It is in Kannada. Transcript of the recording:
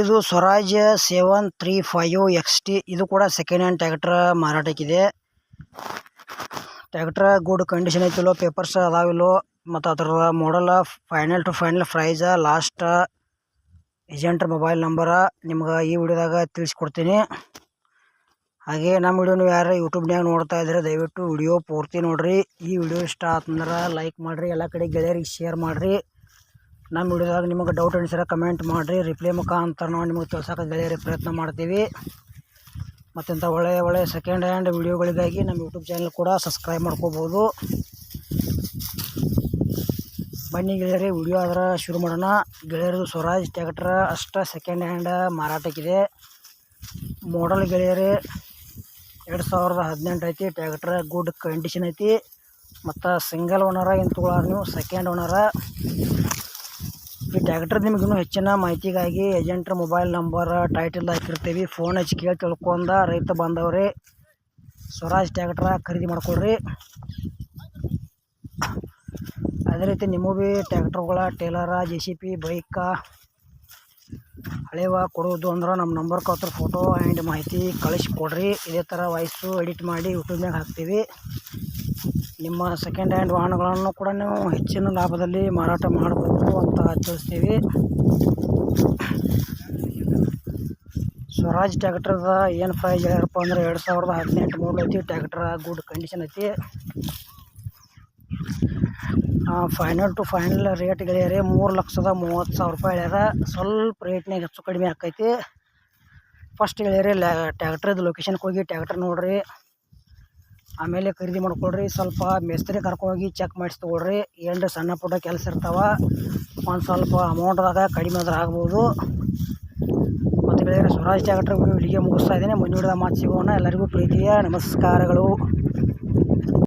ಇದು Swaraj seven three five X T ಇದು ಕೂಡ ಸೆಕೆಂಡ್ ಹ್ಯಾಂಡ್ ಟ್ರ್ಯಾಕ್ಟ್ರ್ ಮಾರಾಟಕ್ಕಿದೆ. ಟ್ಯಾಕ್ಟ್ರ ಗುಡ್ ಕಂಡೀಷನ್ ಐತಿಲ್ಲೋ ಪೇಪರ್ಸ್ ಅದಾವಿಲ್ಲೋ ಮತ್ತು ಅದರ model final to final price last ಏಜೆಂಟ್ರ mobile number ನಿಮ್ಗೆ ಈ ವಿಡಿಯೋದಾಗ ತಿಳಿಸ್ಕೊಡ್ತೀನಿ. ಹಾಗೆ ನಮ್ಮ ವಿಡಿಯೋನು ಯಾರು ಯೂಟ್ಯೂಬ್ನಾಗ ನೋಡ್ತಾ ಇದ್ರೆ ದಯವಿಟ್ಟು ವಿಡಿಯೋ ಪೂರ್ತಿ ನೋಡಿರಿ. ಈ ವಿಡಿಯೋ ಇಷ್ಟ ಆತಂದ್ರೆ ಲೈಕ್ ಮಾಡಿರಿ, ಎಲ್ಲ ಕಡೆ ಗೆಳೆಯರಿಗೆ ಶೇರ್ ಮಾಡಿರಿ. ನಮ್ಮ ವಿಡಿಯೋದಾಗ ನಿಮಗೆ ಡೌಟ್ ಅನಿಸಿದ್ರೆ ಕಮೆಂಟ್ ಮಾಡಿರಿ. ರಿಪ್ಲೈ ಮುಖಾಂತರ ನಾವು ನಿಮಗೆ ತಿಳ್ಸೋಕೆ ಗೆಳೆಯರಿಗೆ ಪ್ರಯತ್ನ ಮಾಡ್ತೀವಿ. ಮತ್ತಿಂಥ ಒಳ್ಳೆಯ ಒಳ್ಳೆಯ ಸೆಕೆಂಡ್ ಹ್ಯಾಂಡ್ ವಿಡಿಯೋಗಳಿಗಾಗಿ ನಮ್ಮ ಯೂಟ್ಯೂಬ್ ಚಾನಲ್ ಕೂಡ ಸಬ್ಸ್ಕ್ರೈಬ್ ಮಾಡ್ಕೋಬೋದು. ಬನ್ನಿ ಗೆಳೆಯರಿ ವಿಡಿಯೋ ಆದ್ರೆ ಶುರು ಮಾಡೋಣ. ಗೆಳೆಯರದು ಸ್ವರಾಜ್ ಟ್ಯಾಕ್ಟ್ರ ಅಷ್ಟ ಸೆಕೆಂಡ್ ಹ್ಯಾಂಡ್ ಮಾರಾಟಕ್ಕಿದೆ. ಮಾಡಲ್ ಗೆಳೆಯರಿ ಎರಡು ಸಾವಿರದ ಹದಿನೆಂಟು ಐತಿ ಟ್ಯಾಕ್ಟ್ರ ಗುಡ್ ಕಂಡೀಷನ್ ಐತಿ. ಮತ್ತು ಸಿಂಗಲ್ ಓನರ ಏನು ತೊಗೊಳಾರ ನೀವು? ಸೆಕೆಂಡ್ ಓನರ ಈ ಟ್ಯಾಕ್ಟ್ರ್ ನಿಮಗೂ ಇನ್ನೂ ಹೆಚ್ಚಿನ ಮಾಹಿತಿಗಾಗಿ ಏಜೆಂಟ್ರ ಮೊಬೈಲ್ ನಂಬರ್ ಟೈಟಲ್ ಹಾಕಿರ್ತೀವಿ. ಫೋನ್ ಹಚ್ಚಿ ಕೇಳಿ ತಿಳ್ಕೊಂಡ ರೈತ ಬಂದವ್ರಿ ಸ್ವರಾಜ್ ಟ್ಯಾಕ್ಟ್ರ ಖರೀದಿ ಮಾಡ್ಕೊಳ್ರಿ ಅದೇ ರೀತಿ ನಿಮಗೂ ಭೀ ಟ್ಯಾಕ್ಟ್ರ್ಗಳ trailer J C B bike ಹಳೆವ ಕೊಡೋದು ಅಂದ್ರೆ ನಮ್ಮ ನಂಬರ್ ಕೊತ್ರ ಫೋಟೋ ಆ್ಯಂಡ್ ಮಾಹಿತಿ ಕಳಿಸ್ಕೊಡ್ರಿ. ಇದೇ ಥರ ವಾಯ್ಸು ಎಡಿಟ್ ಮಾಡಿ ಯೂಟ್ಯೂಬ್ನಾಗ ಹಾಕ್ತೀವಿ. ನಿಮ್ಮ ಸೆಕೆಂಡ್ ಹ್ಯಾಂಡ್ ವಾಹನಗಳನ್ನು ಕೂಡ ನೀವು ಹೆಚ್ಚಿನ ಲಾಭದಲ್ಲಿ ಮಾರಾಟ ಮಾಡಬಹುದು ಅಂತ ತಿಳಿಸ್ತೀವಿ. ಸ್ವರಾಜ್ ಟ್ಯಾಕ್ಟ್ರದ ಏನು ಪ್ರೈಸ್ ಹೇಳ್ಯಾರಪ್ಪ ಅಂದ್ರೆ ಎರಡು ಸಾವಿರದ ಹದಿನೆಂಟು ಮೂರು ಐತಿ. ಟ್ಯಾಕ್ಟ್ರ ಗುಡ್ ಕಂಡೀಷನ್ ಐತಿ. ಫೈನಲ್ ಟು ಫೈನಲ್ ರೇಟ್ ಗೆಳೆಯರಿ ಮೂರು ಲಕ್ಷದ ಮೂವತ್ತು ಸಾವಿರ ರೂಪಾಯಿ ಹೇಳ್ಯಾರ. ಸ್ವಲ್ಪ ರೇಟ್ನಾಗ ಹೆಚ್ಚು ಕಡಿಮೆ ಆಕೈತಿ. ಫಸ್ಟ್ ಗೆಳೆಯರಿ ಲ್ಯಾ ಟ್ಯಾಕ್ಟ್ರದ್ದು ಲೊಕೇಶನ್ಗೆ ಹೋಗಿ ಟ್ಯಾಕ್ಟ್ರ್ ನೋಡಿರಿ. ಆಮೇಲೆ ಖರೀದಿ ಮಾಡ್ಕೊಳ್ರಿ. ಸ್ವಲ್ಪ ಮೇಸ್ತ್ರಿ ಕರ್ಕೊಂಡೋಗಿ ಚೆಕ್ ಮಾಡಿಸಿ ತೊಗೊಳ್ರಿ. ಏನರ ಸಣ್ಣ ಪುಟ್ಟ ಕೆಲಸ ಇರ್ತಾವೆ. ಒಂದು ಸ್ವಲ್ಪ ಅಮೌಂಟ್ದಾಗ ಕಡಿಮೆ ಆದ್ರೆ ಆಗ್ಬೋದು. ಮತ್ತು ಗೆಳೆಯರೆ, ಸ್ವರಾಜ್ ಟ್ಯಾಕ್ಟ್ರ್ ಇಲ್ಲಿಗೆ ಮುಗಿಸ್ತಾ ಇದ್ದೀನಿ. ಮುಂದೂಡಿದ ಮಾತು ಸಿಗೋಣ. ಎಲ್ಲರಿಗೂ ಪ್ರೀತಿಯ ನಮಸ್ಕಾರಗಳು.